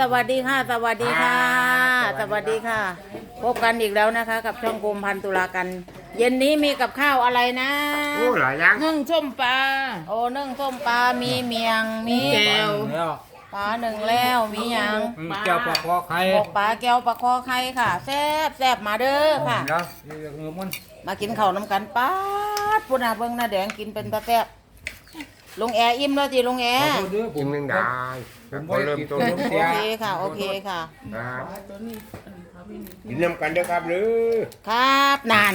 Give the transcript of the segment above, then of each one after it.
สวัสดีค่ะ สวัสดีค่ะ สวัสดีค่ะ พบกันอีกแล้วนะคะ กับช่องกรมพันตุลากัน เย็นนี้มีกับข้าวอะไรนะโอ้หลายอย่างนึ่งส้มปลาโอ้นึ่งส้มปลามีเมียงมีแก้วแล้วปลาหนึ่งแล้วมีหยังแก้วปลาคอไข่หมกปลาแก้วปลาคอไข่ค่ะแซ่บแซ่บมาเด้อค่ะแล้วนี่เงินมันมากินข้าวน้ำกันป้าดปุ่นอาเบิ่งหน้าแดงกินเป็นตาแซ่บ ลุงแอร์อิ่มแล้วจีลุงแอร์กินหนึ่งได้ผมพอเริ่มต้นบ่ได้โอเคค่ะ โอเคค่ะครับกินน้ำกันเด้อครับหรือครับนั่น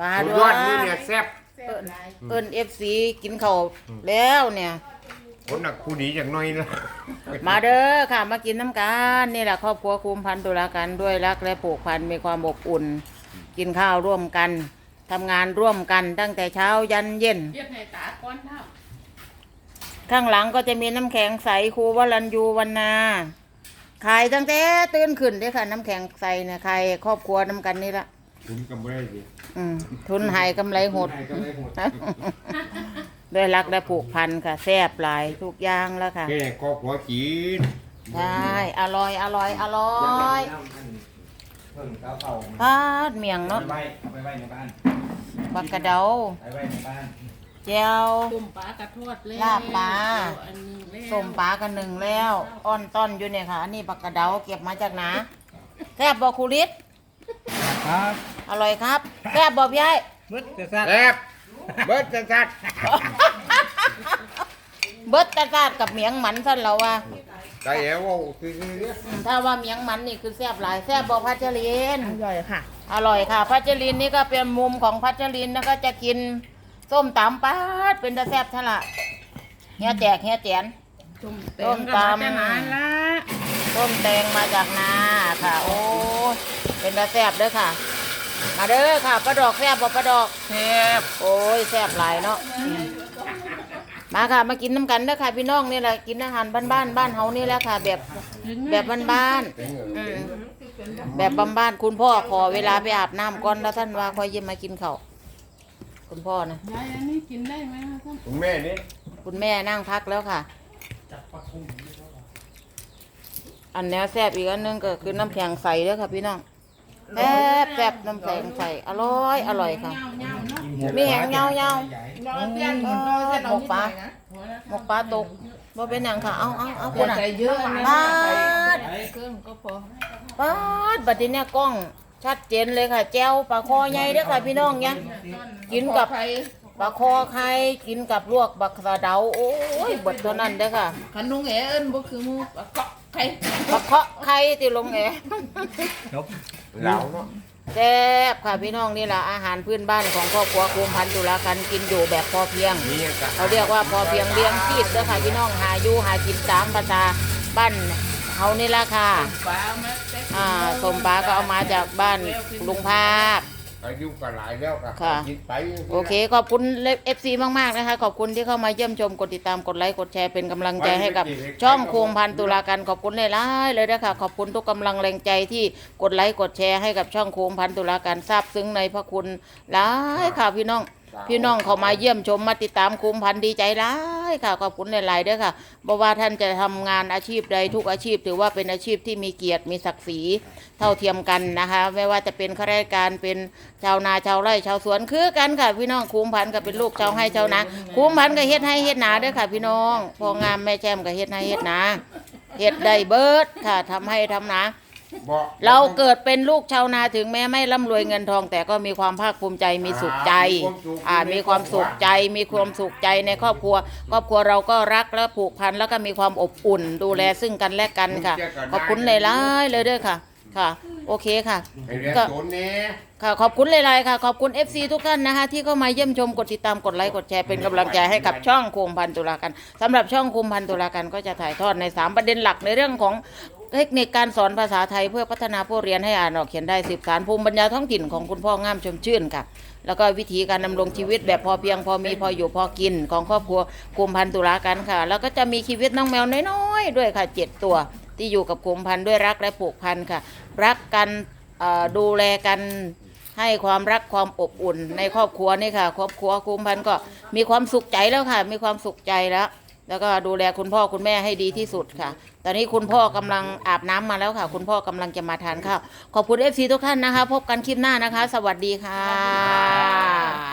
มาสุดด้ยวอยดมือเนี่ยแซ่บเอิ้นเอิ้นเอฟซีกินข้าวแล้วเนี่ยคนหนักผู้ดีจากหน้อยละมาเด้อค่ะมากินน้ำกันนี่แหละครอบครัวคุมพันตุลากันด้วยรักและผูกพันมีความอบอุ่น กินข้าวร่วมกันทำงานร่วมกันตั้งแต่เช้ายันเย็นเรียกให้ตาก้อนเท่า ข้างหลังก็จะมีน้ำแข็งใสครูวรัญยูวรรณาขายตั้งแต่ตื่นขึ้นเด้อค่ะ น้ำแข็งใสเนี่ยใครครอบครัวน้ำกันนี่ละคุณก็ไม่ได้สิอืมทุนหายกำไรหดก็ได้หมดด้วยรักและผูกพันค่ะแซ่บหลายทุกอย่างแล้วค่ะแค่ครอบครัวกินใช่อร่อยอร่อยอร่อยเพิ่งข้าวเผาพาดเมียงเนาะไปไว้เอาไปไว้ในบ้านบักกระเดาไปไว้ในบ้าน แจว ต้มปลากระทอดแล้วลาบปลา อันหนึงแล้วส้มปลากันหนึ่งแล้วอ้อนต้อนอยู่เนี่ยค่ะ อันนี้บักกระเดาเก็บมาจากไหนาแซ่บบ่ครูฤทธิ์ครับอร่อยครับแซ่บบ่พี่ไอ้มึดจะซัดแซ่บเบิดจัดจัดเบิดตาซาดกับเมียงหมันสั่นเราว่าใจแอ๋วว่าคือคือเนี่ยอืมถ้าว่าเมียงหมันนี่คือแซ่บหลายแซ่บบ่พัชริน อร่อยค่ะ อร่อยค่ะ พัชรินนี่ก็เป็นมุมของพัชรินแล้วก็จะกิน ส้มตำปาดเป็นตาแซ่บทะละเฮียแจกเฮียแจนต้มแตต้งมกับตำพัฒนาละต้มแตงมาจากนาค่ะ โอ้ยเป็นตาแซ่บเด้อค่ะ มาเด้อค่ะปลาดอกแซ่บบ่ปลาดอกแซ่บโอ้ยแซ่บหลายเนาะอืมมาค่ะมากินน้ำกันเด้อค่ะ พี่น้องนี่แหละกินอาหารบ้านบ้านๆบ้านเฮานี่แหละค่ะ แบบแบบบ้านๆอืมแบบบ้านๆคุณพ่อขอเวลาไปอาบน้ำก่อนแล้วท่านว่าค่อยเย็นมากินข้าว คุณพ่อนะยายอันนี้กินได้ไหมคะท่านคุณแม่นี่คุณแม่นั่งพักแล้วค่ะ อันแนวแซ่บอีกอันหนึงก็คือน้ำแข็งใสเด้อค่ะพี่น้องแซ่บแซ่บน้ำแข็งใสอร่อยอร่อยค่ะ เงาๆเนาะมีแหงเงาเงา รอเพื่อนเออหมกปลาหมกปลาตกบ่เป็นหยังค่ะ เอาเอาเอาคคุณนอะใส่เยอะนะปาดใส่เครื่องก็พอปาดบัดนี้เนี่ยกล้อง ชัดเจนเลยค่ะ แจ้วปลาคอใหญ่เด้อค่ะพี่น้องเนี่ยกินกับใครปลาคอไข่กินกับลวกบักสะเดาโอ้ยเบิดเท่านั้นเด้อค่ะขนุงแอเอิ้นบ่คือหมูปลาเกาะใครปลาเคาะไข่ที่ลงแอจบเหลาเนาะแซ่บค่ะพี่น้องนี่แหละอาหารพื้นบ้านของครอบครัวคุมพันธุ์ตุลากันกินอยู่แบบพอเพียงนี่ก็เขาเรียกว่าพอเพียงเลี้ยงชีพเด้อค่ะพี่น้องหาอยู่หากินตามภาษาบ้าน เฮานี่ละค่ะปลามาแต่อ่าสมปลาก็เอามาจากบ้านลุงภาคอายุก็หลายแล้วก็ค่ะกินไปโอเค ขอบคุณเอฟซีมาก ๆ นะคะ ขอบคุณที่เข้ามาเยี่ยมชม กดติดตาม กดไลค์ กดแชร์ เป็นกำลังใจให้กับช่องโคมพันตุลากันขอบคุณหลายๆเลยนะคะขอบคุณทุกกำลังแรงใจที่กดไลค์ กดแชร์ให้กับช่องโคมพันตุลากันทราบซึ้งในพระคุณหลายค่ะพี่น้อง พี่น้องเขามาเยี่ยมชมมาติดตามคุมพันธุ์ดีใจร้าย ค่ะ ขอบคุณหลายๆด้วยค่ะบอกว่าท่านจะทำงานอาชีพใดทุกอาชีพ ถือว่าเป็นอาชีพที่มีเกียรติมีศักดิ์ศรีเท่าเทียมกันนะคะ ไม่ว่าจะเป็นข้าราชการเป็นชาวนาชาวไร่ชาวสวนคือกันค่ะ พี่น้องคุ้มพันธุ์ก็เป็นลูกชาวให้ชาวนาคุ้มพันธุ์ก็เฮ็ดให้เฮ็ดนาด้วยค่ะ พี่น้องพองามแม่แจ่มก็เฮ็ดให้เฮ็ดนาเฮ็ดได้เบิดค่ะทำให้ทำนา บ่เราเกิดเป็นลูกชาวนาถึงแม้ไม่ร่ำรวยเงินทอง แต่ก็มีความภาคภูมิใจมีสุขใจอ่ามีความสุขใจ มีความสุขใจในครอบครัว ครอบครัวเราก็รักและผูกพันแล้วก็มีความอบอุ่น ดูแลซึ่งกันและกันค่ะ ขอบคุณหลายๆเลยเด้วยค่ะค่ะ โอเคค่ะไอ้เรื่องก็โจรเนี่ยค่ะขอบคุณหลายๆค่ะ ขอบคุณ FC ทุกท่านนะคะ ที่เข้ามาเยี่ยมชมกดติดตามกดไลค์กดแชร์เป็นกำลังใจให้กับช่องคุมพันตุลากันสำหรับช่องคุมพันตุลากันก็จะถ่ายทอดใน 3 ประเด็นหลักในเรื่องของ เทคนิคการสอนภาษาไทยเพื่อพัฒนาผู้เรียนให้อ่านออกเขียนได้สืบสารภูมิปัญญาท้องถิ่นของคุณพ่องามชมชื่นค่ะ แล้วก็วิธีการดำรงชีวิตแบบพอเพียงพอมีพออยู่พอกินของครอบครัวคุมพันตุลากันค่ะ แล้วก็จะมีชีวิตน้องแมวน้อยๆด้วยค่ะเจ็ดตัว ที่อยู่กับคุมพันธุ์ด้วยรักและผูกพันค่ะ รักกันดูแลกันให้ความรักความอบอุ่นในครอบครัวนี่ค่ะ ครอบครัวคุมพันธุ์ก็มีความสุขใจแล้วค่ะ มีความสุขใจแล้ว แล้วก็ดูแลคุณพ่อคุณแม่ให้ดีที่สุดค่ะ ตอนนี้คุณพ่อกำลังอาบน้ำมาแล้วค่ะ คุณพ่อกำลังจะมาทานข้าว ขอบคุณเอฟซีทุกท่านนะคะ พบกันคลิปหน้านะคะ สวัสดีค่ะ